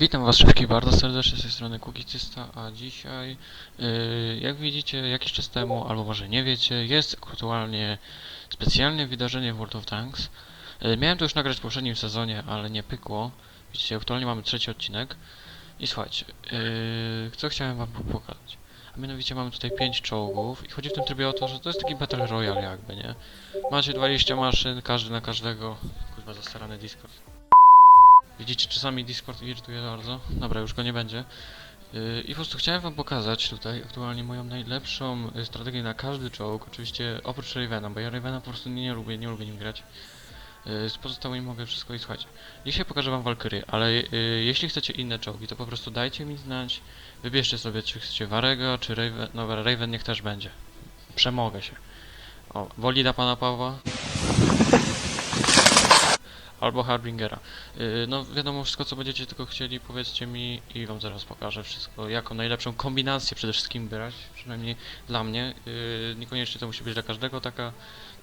Witam was wszystkich bardzo serdecznie z tej strony Kukicysta, a dzisiaj, yy, jak widzicie, jakiś czas temu, albo może nie wiecie, jest aktualnie specjalne wydarzenie w World of Tanks. Yy, miałem to już nagrać w poprzednim sezonie, ale nie pykło. Widzicie, aktualnie mamy trzeci odcinek. I słuchajcie, yy, co chciałem wam po- pokazać. A mianowicie mamy tutaj 5 czołgów i chodzi w tym trybie o to, że to jest taki Battle Royale jakby, nie? Macie 20 maszyn, każdy na każdego. Kurwa, zastarany Discord. Widzicie, czasami Discord irytuje bardzo. Dobra, już go nie będzie. Yy, I po prostu chciałem wam pokazać tutaj aktualnie moją najlepszą y, strategię na każdy czołg. Oczywiście oprócz Ravena, bo ja Ravena po prostu nie, nie lubię, nie lubię nim grać. Yy, Z pozostałymi mogę wszystko słuchajcie. Dzisiaj pokażę wam Valkyrie, ale yy, jeśli chcecie inne czołgi, to po prostu dajcie mi znać. Wybierzcie sobie, czy chcecie Warego, czy Raven. No, Raven niech też będzie. Przemogę się. O, Wolida pana Pawła. Albo Harbingera. Yy, no wiadomo wszystko co będziecie tylko chcieli powiedzcie mi i wam zaraz pokażę wszystko jaką najlepszą kombinację przede wszystkim brać, przynajmniej dla mnie. Niekoniecznie to musi być dla każdego taka.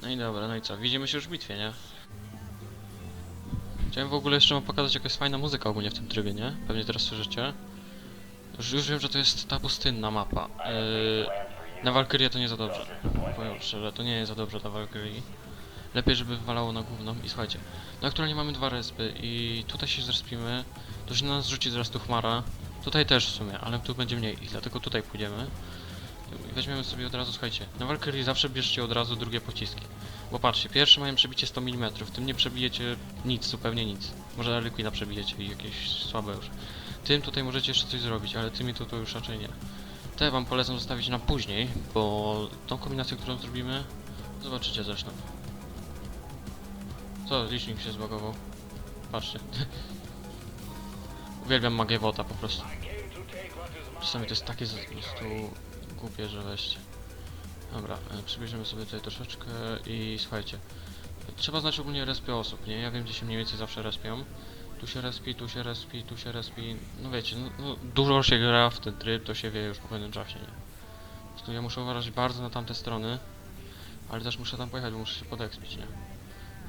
No i dobra, no i co? Widzimy się już w bitwie, nie? Chciałem w ogóle jeszcze pokazać jaka jest fajna muzyka ogólnie w tym trybie, nie? Pewnie teraz słyszycie. Już, już wiem, że to jest ta pustynna mapa. Yy, na Valkyrie to nie za dobrze. Powiem szczerze, to nie jest za dobrze dla Valkyrie. Lepiej, żeby wywalało na główną. I słuchajcie, no aktualnie mamy dwa respy i tutaj się zrespimy. To się na nas rzuci zaraz tu chmara. Tutaj też w sumie, ale tu będzie mniej i dlatego tutaj pójdziemy. Weźmiemy sobie od razu, słuchajcie, na Valkyrie zawsze bierzcie od razu drugie pociski. Bo patrzcie, pierwsze mają przebicie 100 mm, tym nie przebijecie nic, zupełnie nic. Może Liquida przebijecie i jakieś słabe już. Tym tutaj możecie jeszcze coś zrobić, ale tymi to, to już raczej nie. Te wam polecam zostawić na później, bo tą kombinację, którą zrobimy, zobaczycie zresztą. Co, licznik się zbagował? Patrzcie. Uwielbiam magię wota po prostu. Czasami to jest takie po prostu głupie, że weźcie. Dobra, e, przybliżymy sobie tutaj troszeczkę i słuchajcie. Trzeba znać ogólnie respy osób, nie? Ja wiem gdzie się mniej więcej zawsze respią. Tu się respi, tu się respi, tu się respi. No wiecie, no, no, dużo się gra w ten tryb, to się wie już po pewnym czasie, nie? Prostu ja muszę uważać bardzo na tamte strony. Ale też muszę tam pojechać, bo muszę się podekspić, nie?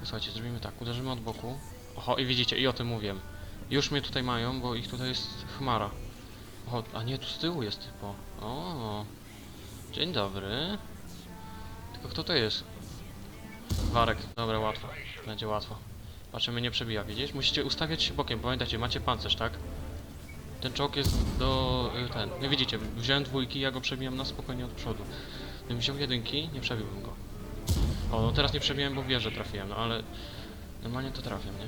Słuchajcie, zrobimy tak, uderzymy od boku. Oho, i widzicie, i o tym mówiłem. Już mnie tutaj mają, bo ich tutaj jest chmara. Oho, a nie, tu z tyłu jest typo. O, dzień dobry. Tylko kto to jest? Warek, dobra, łatwo. Będzie łatwo. Patrzymy, nie przebija, widzisz? Musicie ustawiać się bokiem, pamiętajcie, macie pancerz, tak? Ten czołg jest do... y, ten, no widzicie, wziąłem dwójki, ja go przebijam na spokojnie od przodu. Gdybym wziął jedynki, nie przebiłbym go. O, no teraz nie przebiłem, bo wieżę trafiłem, no ale... Normalnie to trafiam, nie?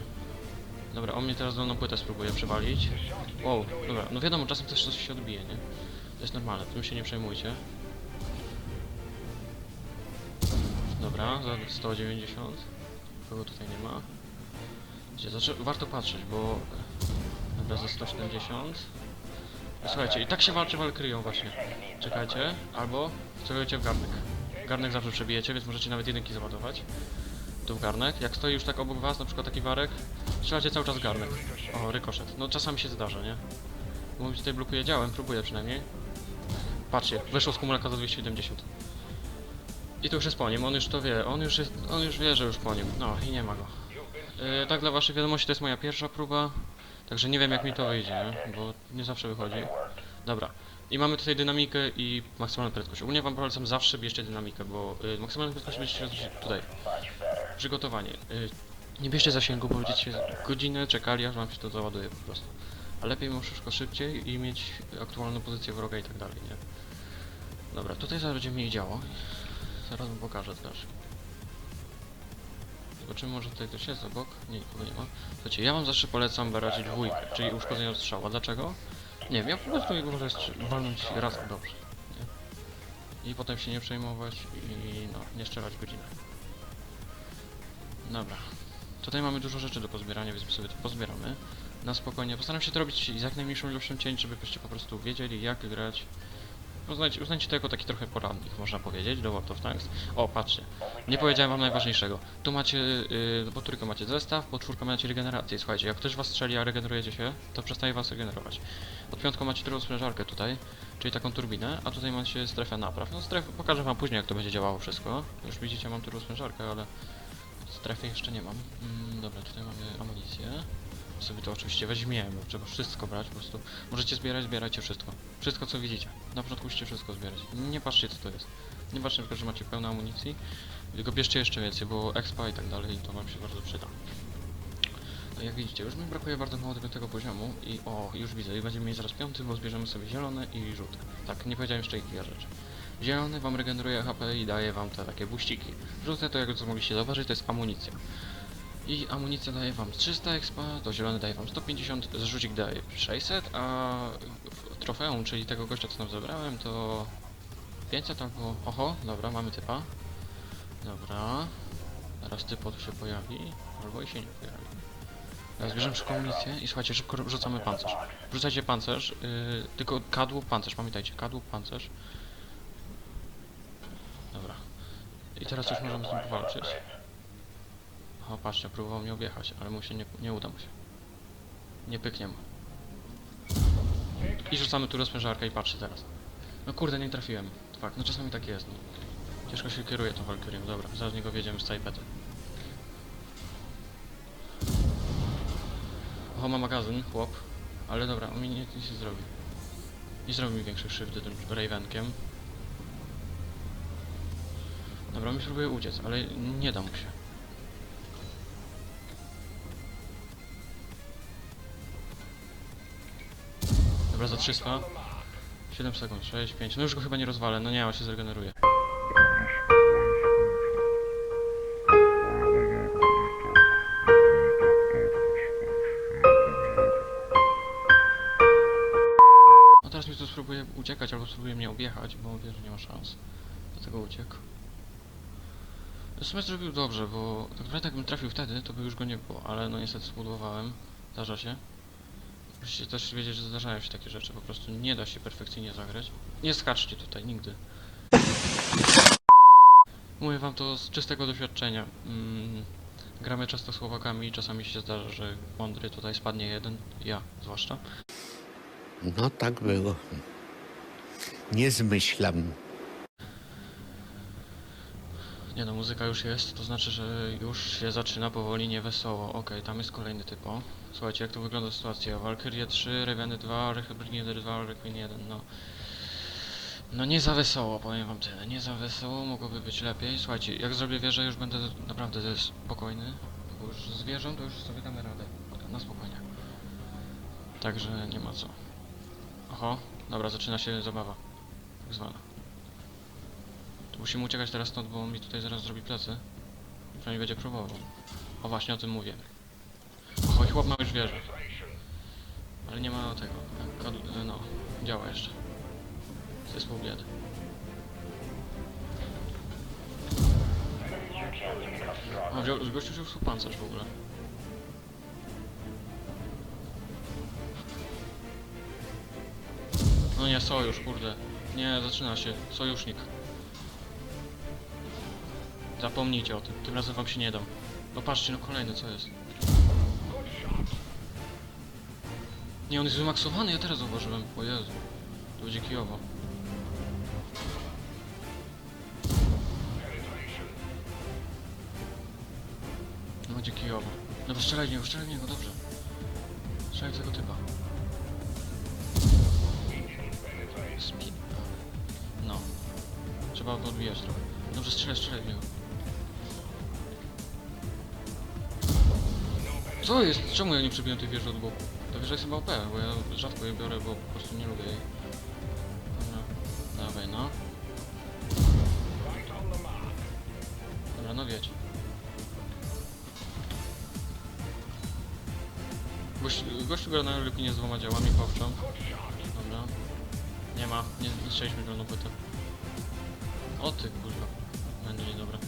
Dobra, on mnie teraz dolną płytę spróbuje przewalić. Wow, dobra, no wiadomo, czasem też coś się odbije, nie? To jest normalne, tym się nie przejmujcie. Dobra, za 190. Kogo tutaj nie ma? Gdzie, znaczy, warto patrzeć, bo... Dobra, za 170. Słuchajcie, i tak się walczy walkryją właśnie. Czekajcie, albo celujecie w garnek. Garnek zawsze przebijecie, więc możecie nawet jedynki załadować. Tu w garnek. Jak stoi już tak obok was, na przykład taki warek, strzelacie cały czas garnek. O, rykoszet. No czasami się zdarza, nie? Mi tutaj blokuje działem, próbuję przynajmniej. Patrzcie, wyszło z kumulaka za 270. I to już jest po nim, on już to wie, on już jest, on już wie, że już po nim. No i nie ma go. Yy, tak dla waszej wiadomości, to jest moja pierwsza próba. Także nie wiem jak mi to wyjdzie, bo nie zawsze wychodzi. Dobra. I mamy tutaj dynamikę i maksymalną prędkość. Ogólnie wam polecam zawsze bierzcie dynamikę, bo y, maksymalną prędkość będziecie tutaj. Przygotowanie. Y, nie bierzcie zasięgu, bo będziecie godzinę czekali, aż wam się to załaduje po prostu. A lepiej mimo wszystko szybciej i mieć aktualną pozycję wroga i tak dalej, nie? Dobra, tutaj zaraz będzie mniej działo. Zaraz wam pokażę też. Zobaczymy, może tutaj ktoś jest obok. Nie, nikogo nie ma. Słuchajcie, ja wam zawsze polecam brać dwójkę, czyli uszkodzenie od strzała. Dlaczego? Nie wiem, ja po prostu może strz- walnąć raz dobrze. Nie? I potem się nie przejmować i no, nie strzelać godzinę. Dobra. Tutaj mamy dużo rzeczy do pozbierania, więc sobie to pozbieramy. Na spokojnie. Postaram się to robić z jak najmniejszą ilością cięć, żebyście po prostu wiedzieli jak grać. Uznajcie, uznajcie to jako taki trochę poradnik, można powiedzieć, do World of Tanks. O, patrzcie, nie powiedziałem wam najważniejszego. Tu macie, yy, po trójkę macie zestaw, po czwórkę macie regenerację. Słuchajcie, jak ktoś was strzeli, a regenerujecie się, to przestaje was regenerować. Pod piątką macie drugą sprężarkę tutaj, czyli taką turbinę, a tutaj macie strefę napraw. No strefę, pokażę wam później, jak to będzie działało wszystko. Już widzicie, mam drugą sprężarkę, ale strefy jeszcze nie mam. Mm, dobra, tutaj mamy amunicję. Sobie to oczywiście weźmiemy, trzeba wszystko brać, po prostu możecie zbierać, zbierajcie wszystko. Wszystko co widzicie. Na początku musicie wszystko zbierać. Nie patrzcie co to jest. Nie patrzcie tylko, że macie pełno amunicji, tylko bierzcie jeszcze więcej, bo expa i tak dalej, to wam się bardzo przyda. No jak widzicie, już mi brakuje bardzo mało do tego poziomu i o, już widzę, i będziemy mieć zaraz piąty, bo zbierzemy sobie zielone i żółte. Tak, nie powiedziałem jeszcze kilka rzeczy. Zielony wam regeneruje HP i daje wam te takie buściki. Żółte to jak już mogliście zauważyć, to jest amunicja. I amunicja daje wam 300 expa, to zielony daje wam 150, zrzucik daje 600, a trofeum, czyli tego gościa co tam zebrałem, to 500 albo... Oho, dobra, mamy typa. Dobra. Teraz typo tu się pojawi, albo i się nie pojawi. Teraz bierzemy szybko amunicję i słuchajcie, szybko rzucamy pancerz. Rzucajcie pancerz, yy, tylko kadłub, pancerz, pamiętajcie, kadłub, pancerz. Dobra. I teraz już możemy z nim powalczyć. O, patrzcie, próbował mnie objechać, ale mu się nie, nie uda mu się. Nie pyknie mu. I rzucamy tu rozprężarkę i patrzcie teraz. No kurde, nie trafiłem. Fakt, no czasami tak jest, no. Ciężko się kieruje tą Valkyrią, dobra, zaraz niego wjedziemy z całej pety. Oho, ma magazyn, chłop. Ale dobra, on mi nie, nic nie zrobi. Nie zrobi mi większych krzywdy tym Ravenkiem. Dobra, mi spróbuje uciec, ale nie da mu się. Dobra, za 300. 7 sekund, 6, 5. No już go chyba nie rozwalę, no nie, on się zregeneruje. No teraz mi tu spróbuje uciekać, albo spróbuje mnie objechać, bo wie, że nie ma szans. Dlatego uciekł. W sumie zrobił dobrze, bo tak naprawdę jakbym trafił wtedy, to by już go nie było, ale no niestety spudłowałem. Zdarza się. Musicie też wiedzieć, że zdarzają się takie rzeczy, po prostu nie da się perfekcyjnie zagrać. Nie skaczcie tutaj, nigdy. Mówię wam to z czystego doświadczenia. Mm, gramy często Słowakami i czasami się zdarza, że mądry tutaj spadnie jeden, ja zwłaszcza. No tak było. Nie zmyślam. Nie no, muzyka już jest, to znaczy, że już się zaczyna powoli niewesoło. Okej, tam jest kolejny typo. Słuchajcie, jak to wygląda sytuacja? Valkyrie 3, Reveny 2, Brigadier 2, Requiem 1, no... No nie za wesoło, powiem wam tyle, nie za wesoło, mogłoby być lepiej. Słuchajcie, jak zrobię wieżę, już będę naprawdę spokojny, bo już z wieżą to już sobie damy radę, na spokojnie. Także nie ma co. Oho, dobra, zaczyna się zabawa, tak zwana. To musimy uciekać teraz stąd, bo on mi tutaj zaraz zrobi plecy. Przynajmniej będzie próbował. O właśnie o tym mówię. Chodź, chłop ma już wieżę. Ale nie ma tego. Kod- e, no, działa jeszcze. To jest pół biedy. O, wziął, gościu wziął swój pancerz w ogóle. No nie, sojusz, kurde. Nie, zaczyna się. Sojusznik. Zapomnijcie o tym, tym razem wam się nie dam. No patrzcie, no kolejny, co jest? Nie, on jest wymaksowany, ja teraz zauważyłem. O Jezu. To będzie kijowo. No będzie kijowo. Dobra, strzelaj w niego, strzelaj w niego, dobrze. Strzelaj w tego typa. Speed. No. Trzeba go odbijać trochę. Dobrze, strzelaj, strzelaj w niego. Co jest? Czemu ja nie przebiłem tej wieży od boku? Ta wieża jest chyba OP, bo ja rzadko jej biorę, bo po prostu nie lubię jej. Dobra, dawaj no. Dobra, no wiecie. Gość, gościu gra na Lukinie z dwoma działami, powczą. Dobra. Nie ma, nie zniszczyliśmy pełną płytę. O ty kurwa. Będzie niedobra.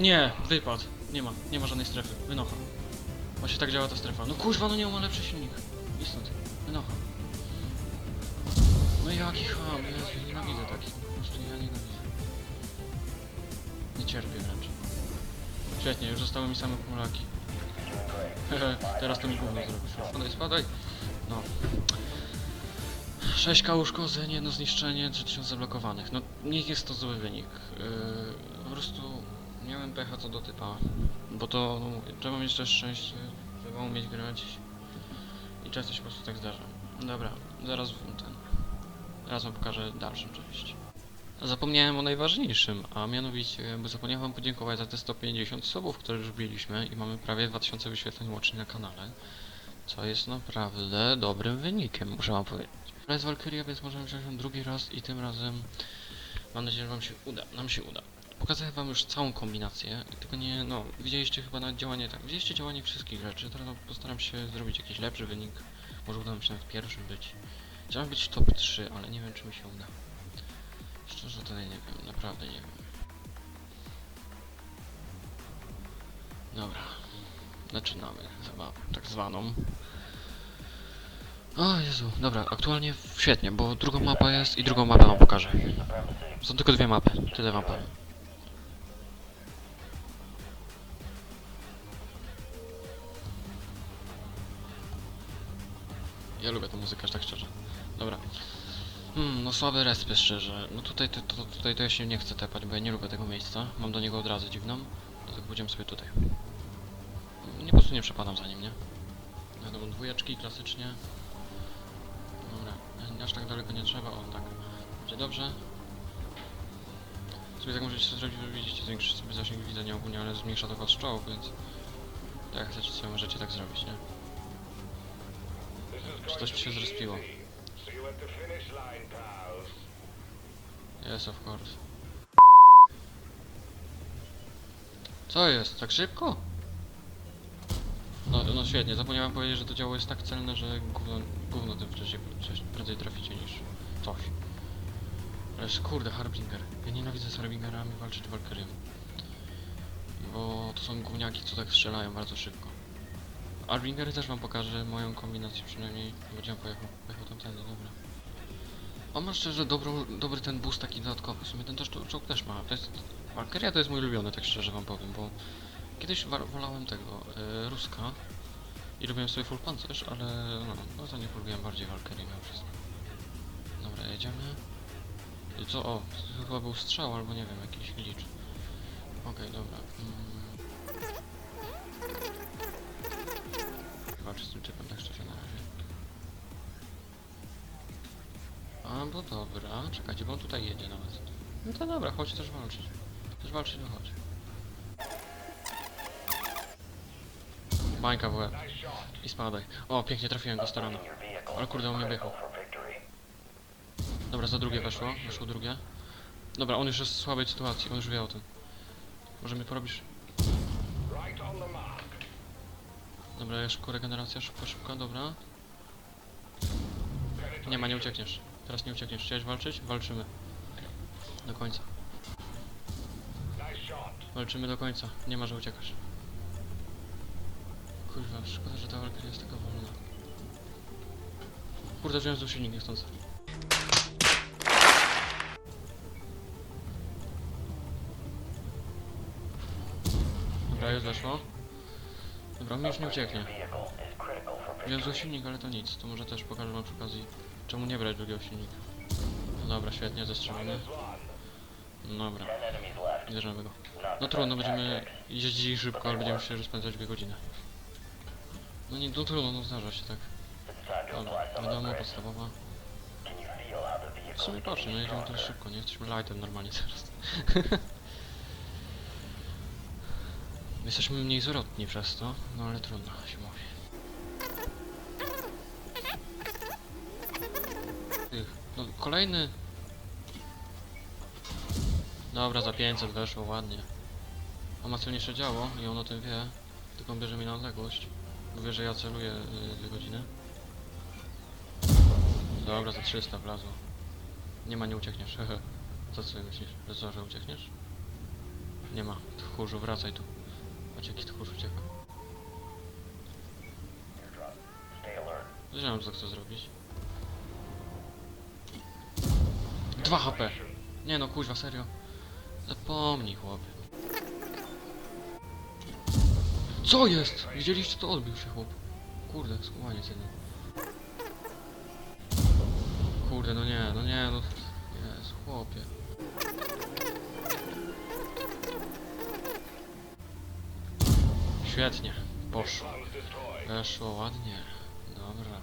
Nie, wypad. Nie ma, nie ma żadnej strefy. Wynocha. Właśnie tak działa ta strefa. No kurwa, no nie ma lepszy silnik. I stąd. Wynocha. No jaki ham, ja nienawidzę takich. Po prostu ja nienawidzę. Nie cierpię wręcz. Świetnie, już zostały mi same kumulaki. Teraz to mi gówno zrobisz. Spadaj, spadaj. No. 6k uszkodzeń, jedno zniszczenie, 3000 zablokowanych. No, nie jest to zły wynik. Yy, po prostu miałem pecha co do typa. Bo to, no trzeba mieć też szczęście, trzeba umieć grać. I często się po prostu tak zdarza. Dobra, zaraz ten. Zaraz wam pokażę dalszą część. Zapomniałem o najważniejszym, a mianowicie, bo zapomniałem wam podziękować za te 150 subów, które już biliśmy i mamy prawie 2000 wyświetleń łącznie na kanale. Co jest naprawdę dobrym wynikiem, muszę wam powiedzieć. Jest Valkyria, więc możemy wziąć drugi raz i tym razem mam nadzieję, że wam się uda. Nam się uda. Pokazuję wam już całą kombinację, tylko nie, no, widzieliście chyba na działanie, tak, widzieliście działanie wszystkich rzeczy, teraz no, postaram się zrobić jakiś lepszy wynik, może uda mi się nawet pierwszym być. Chciałem być top 3, ale nie wiem czy mi się uda. Szczerze tutaj nie wiem, naprawdę nie wiem. Dobra, zaczynamy zabawę, tak zwaną. O Jezu, dobra, aktualnie świetnie, bo drugą mapa jest i drugą mapę wam pokażę. Są tylko dwie mapy, tyle wam powiem. Ja lubię tę muzykę, aż tak szczerze. Dobra. Hmm, no słabe respy szczerze. No tutaj to, to, tutaj to ja się nie chcę tepać, bo ja nie lubię tego miejsca. Mam do niego od razu dziwną. Dlatego pójdziemy sobie tutaj. Nie po prostu nie przepadam za nim, nie? Wiadomo, dwójeczki klasycznie. Dobra, aż tak daleko nie trzeba, o tak. Będzie dobrze. Sobie tak możecie zrobić, że widzicie, zwiększyć sobie zasięg widzenia ogólnie, ale zmniejsza to was strzałów, więc... Tak chcecie sobie możecie tak zrobić, nie? Czy coś ci się zrespiło? Yes, of course. Co jest? Tak szybko? No, no świetnie, zapomniałem powiedzieć, że to działo jest tak celne, że gówno, gówno tym wcześniej, prędzej traficie niż coś. Ale jest, kurde, Harbinger. Ja nienawidzę z Harbingerami walczyć Valkyrią. Bo to są gówniaki, co tak strzelają bardzo szybko. Harbingery też wam pokażę moją kombinację przynajmniej. Będziemy pojechał, pojechał tamtędy, dobra. On ma szczerze dobrą, dobry ten boost taki dodatkowy. W sumie ten też czo- czołg też ma. To jest, Valkyria to jest mój ulubiony, tak szczerze wam powiem, bo kiedyś wolałem tego, e, Ruska i robiłem sobie full pancerz, ale no, no to nie polubiłem bardziej Valkyrie mimo wszystko. Dobra, jedziemy. I co? O, to chyba był strzał albo nie wiem, jakiś glitch. Okej, dobra. Mm. Walczę z tym typem, tak razie. A, bo dobra, czekajcie, bo on tutaj jedzie nawet. No to dobra, chodź też walczyć. Też walczyć, no chodź. Bańka w łeb. I spadaj. O, pięknie trafiłem go starano. Ale kurde, on mnie wyjechał. Dobra, za drugie weszło, weszło drugie. Dobra, on już jest w słabej sytuacji, on już wie o tym. Może mi porobisz? Dobra, szybko regeneracja, szybko, szybko, dobra. Nie ma, nie uciekniesz. Teraz nie uciekniesz. Chciałeś walczyć? Walczymy. Do końca. Walczymy do końca. Nie ma, że uciekasz. Kurwa, szkoda, że ta walka jest taka wolna. Kurde, wziąłem z silnik niechcący. Dobra, już weszło. Dobra, już nie ucieknie. Wziąłem zły silnik, ale to nic. To może też pokażę wam przy okazji, czemu nie brać drugiego silnika. No dobra, świetnie, zestrzelony. Dobra, bierzemy go. No trudno, będziemy jeździć szybko, ale będziemy się rozpędzać dwie godziny. No nie, no trudno, no zdarza się tak. Dobra, wiadomo, podstawowa. W sumie patrzę, no jedziemy teraz szybko, nie? Jesteśmy lightem normalnie teraz. Jesteśmy mniej zwrotni przez to, no ale trudno się mówi. No, kolejny. Dobra, za 500 weszło ładnie. On ma celniejsze działo i on o tym wie, tylko bierze mi na odległość. Wie, że ja celuję y, dwie godziny. Dobra, za 300 wlazło. Nie ma, nie uciekniesz. Co ty sobie myślisz? Że co, że uciekniesz? nie ma. Tchórzu, wracaj tu. Patrz jaki tchórz ucieka. Wiedziałem co chcę zrobić. 2 HP. Nie no, kuźwa, serio. Zapomnij, chłopie. Co jest? Widzieliście to? Odbił się chłop. Kurde, skłamanie jeden. Kurde, no nie, no nie, no... Jezu, chłopie. Świetnie, poszło. Weszło ładnie. Dobra.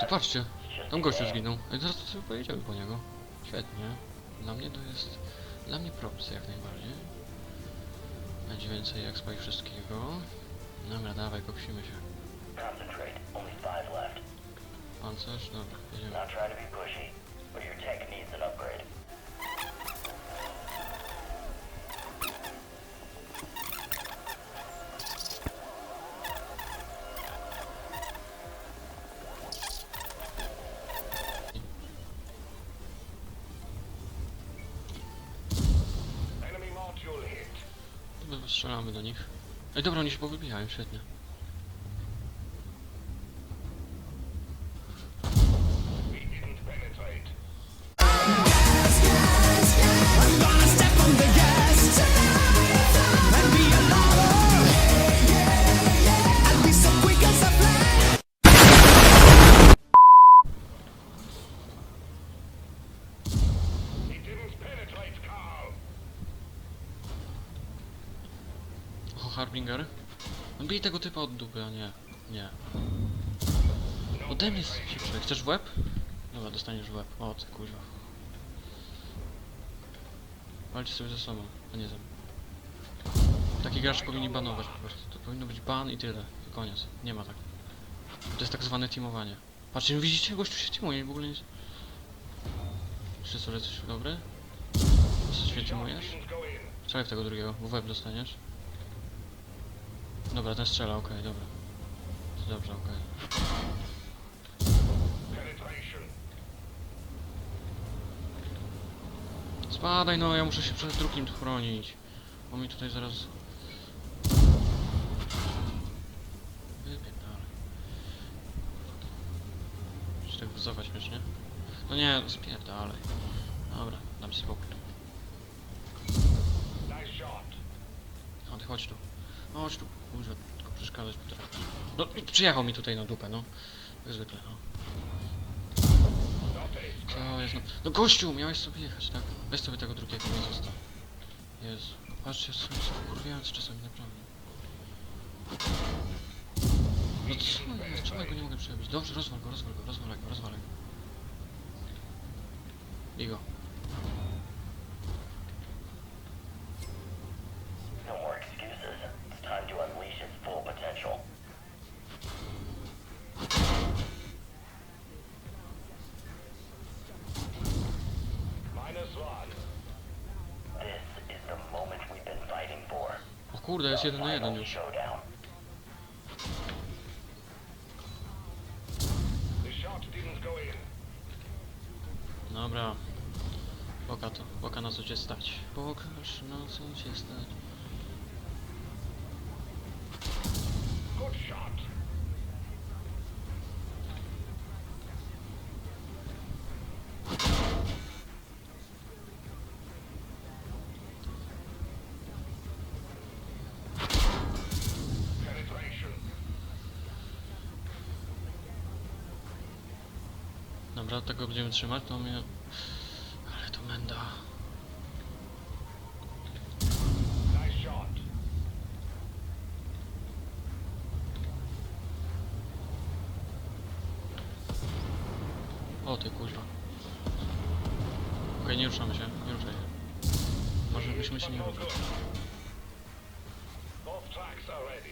To patrzcie, tam gościu zginął. Ej, zaraz to sobie pojedziemy po niego. Świetnie. Dla mnie to jest... Dla mnie propsy jak najbardziej. Będzie więcej expa i wszystkiego. Dobra, dawaj, koksimy się. Pancerz? Dobra, jedziemy. Strzelamy do nich. Ej, dobra, oni się powybijają, świetnie. O, Harbinger? No bij tego typa od dupy, a nie. Nie. Ode mnie szybciej. Chcesz w łeb? Dobra, dostaniesz w łeb. O, ty kuźwa. Walczcie sobie ze sobą, a nie ze mną. Taki gracz powinni banować po prostu. To powinno być ban i tyle. I koniec. Nie ma tak. To jest tak zwane teamowanie. Patrzcie, no widzicie, gościu się teamuje w ogóle nic... Czy sobie coś dobry? Co się teamujesz? Strzelaj w tego drugiego, w łeb dostaniesz. Dobra, ten strzela, okej, dobra. To dobrze, okej. Spadaj no, ja muszę się przed drugim tu chronić. Bo mi tutaj zaraz... Wypierdalaj. Muszę tak wycofać śmiesznie. No nie, spierdalaj. Dobra, dam spokój. No ty chodź tu. Chodź tu, kurwa, tylko przeszkadzać potrafisz. No, przyjechał mi tutaj na dupę, no. Jak zwykle, no. Co jest no... No gościu, miałeś sobie jechać, tak? Weź sobie tego drugiego, nie zostaw. Jezu. Patrzcie, są wkurwiający czasami, naprawdę. No co jest? Czemu ja go nie mogę przebić? Dobrze, rozwal go, rozwal go, rozwalaj go, rozwalaj go. Bij kurde, jest jeden na jeden już. Dobra. Poka to, poka na co cię stać. Pokaż na co cię stać. Good shot. Tego będziemy trzymać, to mnie... Ale to menda. O ty kuźwa. Okej, nie ruszamy się, nie ruszaj się. Może byśmy się nie But no ruszyli. good. Both tracks are ready.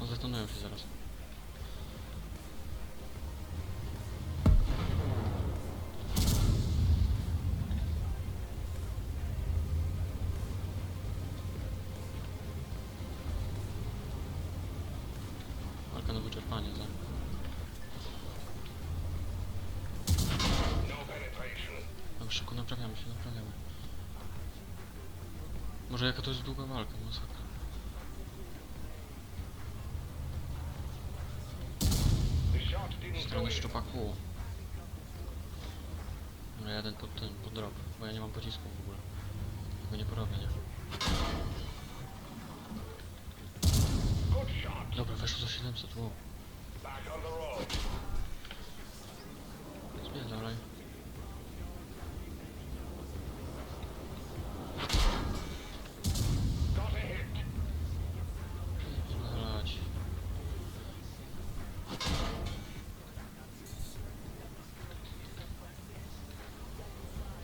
No zdetonują się zaraz. Walka na wyczerpanie, tak? Na naprawiamy się, naprawiamy. Może jaka to jest długa walka, masakra. Strony szczupaku. No jeden pod ten, drop, bo ja nie mam pocisku w ogóle. Tego nie porobię, nie? Dobra, weszło za 700, wow. Back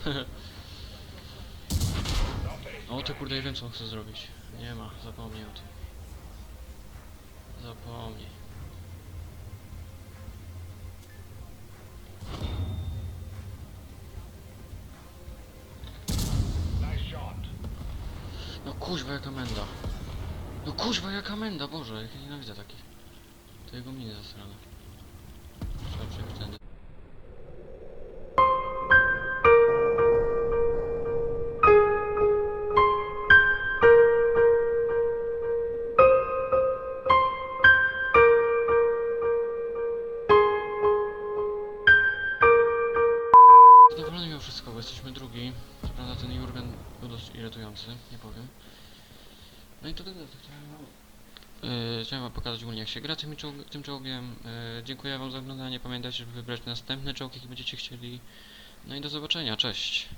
O ty kurde, ja wiem co on chce zrobić. Nie ma, zapomnij o tym. Zapomnij. No kuźwa jaka menda. No kuźwa jaka menda, Boże, jak ja nienawidzę takich. To jego miny zasrane. Trzeba przejść tędy. Jesteśmy drugi. Co prawda ten Jurgen był dość irytujący, nie powiem. No i to tyle. yy, chciałem wam pokazać ogólnie jak się gra tym, czołg tym czołgiem. Yy, dziękuję wam za oglądanie. Pamiętajcie, żeby wybrać następne czołgi, jakie będziecie chcieli. No i do zobaczenia, cześć.